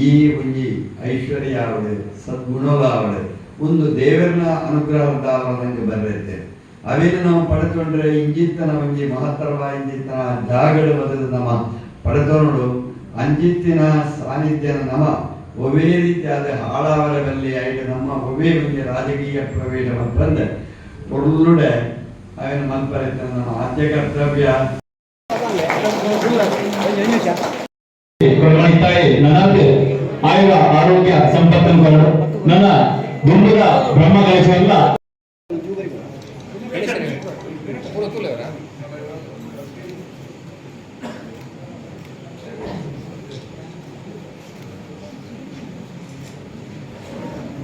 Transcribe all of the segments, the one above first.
ಈ ಒಂಜಿ ಐಶ್ವರ್ಯ ಆವಡೆ ಸದ್ಗುಣಲ ಆವಡೆ ಒಂದು ದೇವರನ ಅನುಗ್ರಹ ಅಂತ ಬರ್ರೈತೆ ಅವೇನು ನಾವು ಪಡೆದುಕೊಂಡ್ರೆ ಇಂಜಿತ್ತನ ಒಂಜಿ ಮಹತ್ತರವ ಇಂಜಿತ್ತನ ಜಾಗಡು ಬದಲು ನಮ್ಮ ಪಡೆದೋಡು ಅಂಜಿತ್ತಿನ ಸಾನ್ನಿಧ್ಯನ ನಮ ಒವೇ ರೀತಿಯಾದ ಹಾಳಾವರದಲ್ಲಿ ಆಯ್ತು ನಮ್ಮ ಒವೇ ಒಂಜಿ ರಾಜಕೀಯ ಪ್ರವೇಶ ಬಂದ. ಒಳ್ಳುಡೆ ಅವನ ಮನ್ಪರೈತೆ ನಮ್ಮ ಆದ್ಯ ಕರ್ತವ್ಯ ಕೊರಳಿತಾಯಿ ನನಗೆ ಆಯುರ ಆರೋಗ್ಯ ಸಂಪತ್ತನ್ನು ಕೊರಡು ನನ್ನ ದುಂಬುದ ಬ್ರಹ್ಮದೇಶವೆಲ್ಲ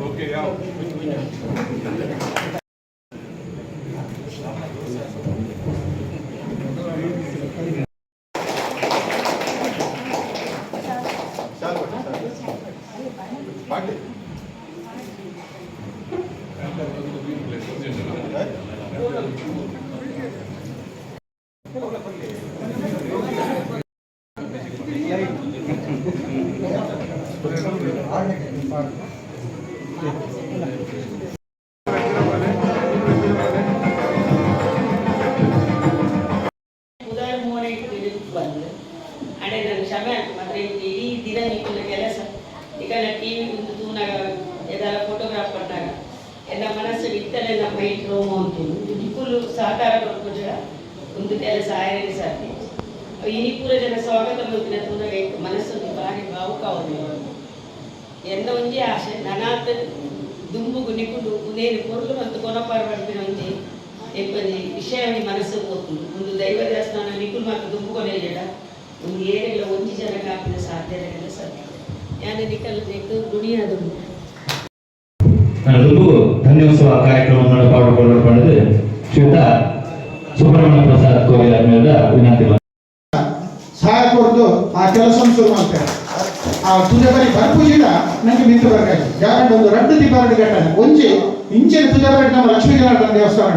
ಉದಯ ಈಗ ನಾನು ಟಿ ವಿ ಒಂದು ತೂನಾಗ ಎದಾರ ಫೋಟೋಗ್ರಾಫ್ ಕೊಟ್ಟಾಗ ಎಲ್ಲ ಮನಸ್ಸು ಇತ್ತಲೇ ನಮ್ಮ ಮೈಂಡ್ ರೋಮ ಉಂಟು ನಿಕ್ಕುಲು ಸಹಕಾರ ಕೊಡ್ಕೊಂಡ ಒಂದು ಕೆಲಸ ಆಯ್ಕೆ ಸಾಧ್ಯ ಇನಿ ಪೂರ ಜನ ಸ್ವಾಗತ ಮುಗಿನ ತೂನಾಗ ಇತ್ತು ಮನಸ್ಸೊಂದು ಭಾರಿ ಭಾವುಕವನ್ನು ಎನ್ನ ಒಂಜಿ ಆಸೆ ನನಾತ್ ದುಂಬುಗು ನಿಕುಂಡು ಉನೇನು ಪೊರ್ಲು ಮತ್ತು ಕೊನಪಾರ ಪಡ್ಪಿನ ಒಂಜಿ ಎಂಬುದು ವಿಷಯ ಈ ಮನಸ್ಸು ಹೋಗ್ತದೆ ಒಂದು ದೈವ ದೇವಸ್ಥಾನ ನಿಕುಲ್ ಮತ್ತು ದುಂಬು ಕೊನೆಯಲ್ಲ ಒಂದು ಏನೆಲ್ಲ ಒಂಜಿ ನನ್ನದು ಧನ್ಯೋತ್ಸವ ಕಾರ್ಯಕ್ರಮವನ್ನು ಪಾಲ್ಗೊಳ್ಳಲು ಶ್ರೀಯುತ ಸುಬ್ರಹ್ಮಣ್ಯ ಪ್ರಸಾದ್ ಕೋವಿಲ ಮೇಲಿನ ವಿನಂತಿ. ಸಹಾಯ ಕೊಡ್ದು ಆ ಕೆಲಸ ಶುರು ಮಾಡ್ತಾರೆ ಆ ಪೂಜೆ ಬರಿ ಬರ್ಪುಜಿಡ ನಂಗೆ ನಿಂತು ಬರ್ಬೇಕು. ಯಾಕಂದ್ರೆ ಒಂದು ರಡ್ಡು ದೀಪಾವಳಿ ಘಟನೆ ಒಂಜಿ ಇಂಚಿನ ಪೂಜೆ ಬರಿ ನಮ್ಮ ಲಕ್ಷ್ಮೀ ಜನಾರ್ದನ ದೇವಸ್ಥಾನ.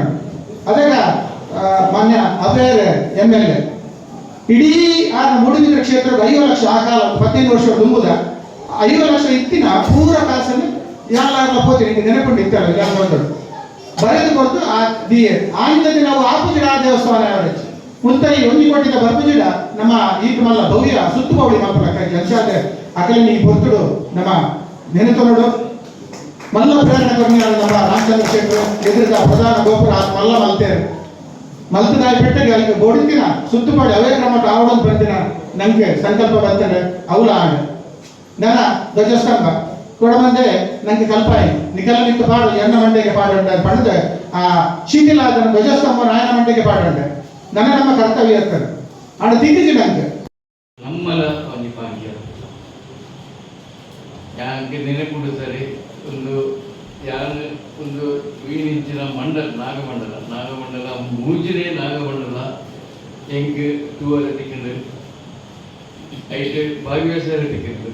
ಆ, ಮಾನ್ಯ ಅಭಯರ್ ಎಂ ಎಲ್ ಎ. ಇಡೀ ಆ ಮೂಡುಬಿದ್ರೆ ಕ್ಷೇತ್ರದ ಐದು ಲಕ್ಷ ಆ ಕಾಲ ಹದಿನೈದು ವರ್ಷ ತುಂಬುದ ಐದು ಲಕ್ಷ ಇತ್ತಿನ ಪೂರ ಕಾಸನ್ನು ಯಾರು ಪೋತಿ ನೆನಪುಂಡು ಇತ್ತಲ್ಲ ಯಾರು ಬರೆದು ಕೊಟ್ಟು ಆ ದಿಯೆ ಆಯಿಂದ ನಾವು ಆಪುಜಿಡ ಆ ದೇವಸ್ಥಾನ ಮುಂತಾಗಿ ಮುಂತೈ ಒಂಜಿ ಕೊಟ್ಟಿದ್ದ ಬರ್ಪುಜಿಡ ನಮ್ಮ ಈ ಮಲ್ಲ ಭವ್ಯ ಸುತ್ತು ಬೌಳಿ ಮಾಪಲಕ್ಕ ಜನ್ಸಾದೆ ಅಕಲಿ ನೀ ಬರ್ತುಡು, ನಮ್ಮ ನೆನೆತೊನಡು ಮಲ್ಲ ಪ್ರೇರಣೆ ಕರ್ಮಿಯಾದ ನಮ್ಮ ರಾಮಚಂದ್ರ ಎದುರಿದ ಪ್ರಧಾನ ಗೋಪುರ ಮಲ್ಲ ಮಲ್ತೇರು. ಮಲ್ತದಾಯಿ ಬೆಟ್ಟಗೆ ಅಲ್ಲಿಗೆ ಬೋಡಿತಿನ ಸುತ್ತುಪಾಡಿ ಅವೇ ಕ್ರಮ ಆವಡಲ್ ಬರ್ತೀನ ನಂಗೆ ಸಂಕಲ್ಪ ಬರ್ತೇನೆ ಅವಳ ಆಡ. ನನ್ನ ಧ್ವಜಸ್ತಂಭ. ಕೊಡಮಂದೆ ನಂಗೆ ಕಲ್ಪಾಯಿ ನಿಖಲ ನಿಂತು ಪಾಡು, ಎನ್ನ ಮಂಡೆಗೆ ಪಾಡುಂಡೆ ಪಡೆದ, ಆ ಶೀತಿಲ ಅದನ್ನು ಧ್ವಜಸ್ತಂಭ ನಾಯನ ಮಂಡೆಗೆ ಪಾಡುಂಡೆ. ನನ್ನ ನಮ್ಮ ಕರ್ತವ್ಯ ಇರ್ತದೆ. ಆಡ ತಿಂದಿ지 ನಂಗೆ? ನಮ್ಮಲ ಒಂಜಿ ಭಾಗ್ಯ ಯಾಂಗೆ ನೆನಪುಡು ಸರಿ ಒಂದು ಯಾನ್ ಒಂದು ವೀಣಿಂಚಿನ ಮಂಡಲ, ನಾಗಮಂಡಲ. ನಾಗಮಂಡಲ ಮೂಜಿನೇ ನಾಗಮಂಡಲ. ಎಂಕ್ ತೂವರ ಟಿಕೆಂಡು ಐಟ್ ಭಾಗ್ಯಸರ ಟಿಕೆಂಡು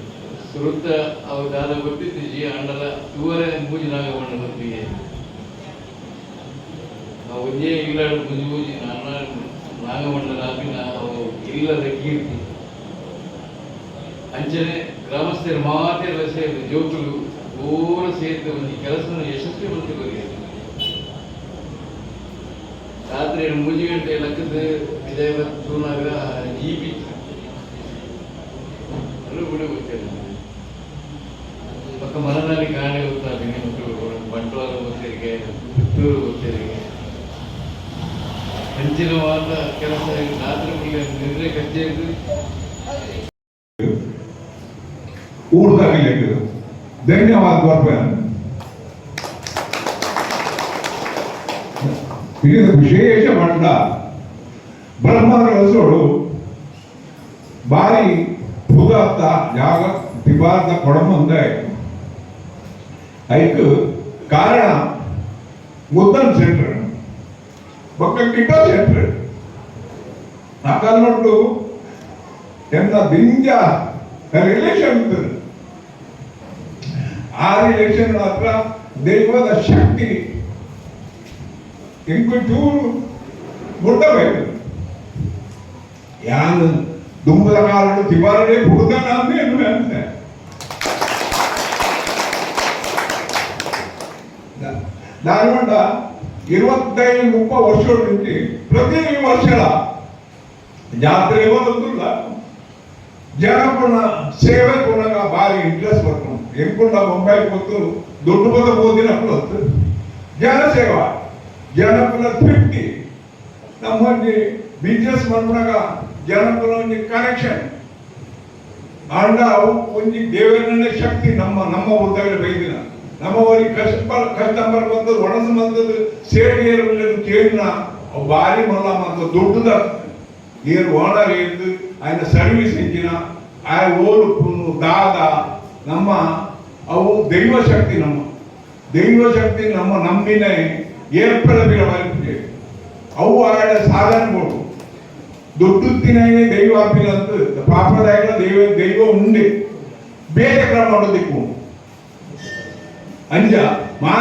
ಸುರುತ್ತ ಅವ ದಾದ ಗೊತ್ತಿದ್ದು ಜಿ ಅಂಡಲ ಮೂಜಿ ನಾಗಮಂಡಲ ಒಟ್ಟಿಗೆ ಅವು ಒಂದೇ ಇಲ್ಲ ಮುಜಿ ಮುಜಿ ನನ್ನ ನಾಗಮಂಡಲ ಆಪಿನ ಅವು ಇಲ್ಲದ ಕೀರ್ತಿ. ಅಂಚನೆ ಗ್ರಾಮಸ್ಥರು ಮಾತ್ರ ಎಲ್ಲ ಸೇರಿದ್ರು ಜೋಕುಲು ಪೂರ ಸೇರಿದ ಒಂದು ಕೆಲಸ ಯಶಸ್ವಿ ಮಾಡ್ತಿದ್ದಾರೆ ರಾತ್ರಿ ಮೂಜಿ ಗಂಟೆ ಲಕ್ಕದ ವಿಜಯ ತೂನಾಗ ಬೀಚ್ ಅದು ಕೂಡ ಗೊತ್ತಿಲ್ಲ ಪಕ್ಕ ಮನದಲ್ಲಿ ಕಾಣೆ ಗೊತ್ತಾಗ ಮತ್ತು ಬಂಟ್ವಾಳ ಗೊತ್ತಿರಿಗೆ, ಪುತ್ತೂರು ಗೊತ್ತಿರಿಗೆ. ಕೆಲಸ ರಾತ್ರಿ ನಿದ್ರೆ ಕಚ್ಚೇರಿ ಊಟಗಳಿಗೆ ಧನ್ಯವಾದ ಇದು ವಿಶೇಷ ಮಂಡ ಬ್ರಹ್ಮರಸೋಡು ಬಾರಿ ಭೂದಾತ್ತ ಜಾಗ, ದಿಬಾರ್ದ ಐಕ್ ಕಾರಣ ಮುದ್ದನ್ ಸೆಂಟರ್ ಬೊಕ್ಕ ಕಿಟ್ಟ ಸೆಂಟರ್ ನಾಕಲ್ನೊಟ್ಟು ಎಂತ ದಿಂಜ ರಿಲೇಷನ್ ಇರ್ತದೆ ಆ ರಿಲೇಷನ್ ಮಾತ್ರ ದೈವದ ಶಕ್ತಿ. ಇಂಕೊಂಚೂರು ಮುಟ್ಟಬೇಕು. ಯಾನು ದುಂಬದ ಕಾರಣ ತಿಬಾರಡೆ ಹುಡುಗನ ಅಂತೆ. ಧಾರವಾಡ ಇರುವತ್ತೈದು ಮುಪ್ಪ ವರ್ಷದ నుంచి ಪ್ರತಿ ವರ್ಷದ ಜಾತ್ರೆ ಹೋದಲ್ಲ ಜನಪುಣ ಸೇವೆ ಕೊನಾಗ ಭಾರಿ ಇಂಟ್ರೆಸ್ಟ್ ಬರ್ಕೊಂಡು ಎನ್ಕೊಂಡ ಮೊಬೈಲ್ ಕೊತ್ತು ದುಡ್ಡು ಬದ ಓದಿನ ಹೊತ್ತು ಜನಸೇವಾ ಜನಪುರ ತೃಪ್ತಿ ನಮ್ಮ ಬಿಸ್ನೆಸ್ ಮಾಡ್ಕೊಂಡಾಗ ಜನಪುರ ಒಂದು ಕನೆಕ್ಷನ್ ಆಂಡ ಅವು ಒಂಜಿ ದೇವರನ್ನ ಶಕ್ತಿ ನಮ್ಮ ನಮ್ಮ ಉದ್ದಾಗ ಬೈದಿನ ನಮ್ಮ ಅವರಿಗೆ ಕಸ್ಟಮರ್ ಕಸ್ಟಮರ್ ಬಂದು ಒಣಸ್ ಬಂದದ್ದು ಸೇರಿಯರ್ ಕೇಳಿನ ಭಾರಿ ಮಲ್ಲಮ್ಮ ಅಂತ ದೊಡ್ಡದ ಏರ್ ಓನರ್ ಇದ್ದು ಆಯ್ನ ಸರ್ವಿಸ್ ಇಂಜಿನ ಆ ಓಲು ಪುಣ್ಣು ದಾದ ನಮ್ಮ ಅವು ದೈವ ಶಕ್ತಿ ನಮ್ಮ ದೈವ ಶಕ್ತಿ ನಮ್ಮ ನಂಬಿನೇ ಏರ್ಪಡಬಿರ ಬರ್ತದೆ ಅವು ಆಡ ಸಾಧನಗಳು ದೊಡ್ಡತ್ತಿನಾಗೆ ದೈವ ಆಪಿಲ್ಲ ಅಂತ ಪಾಪದಾಯಕ ದೈವ ದೈವ ಉಂಡೆ ಬೇರೆ ಕ್ರಮ ಮಾಡೋದಿಕ್ಕು అంజ మా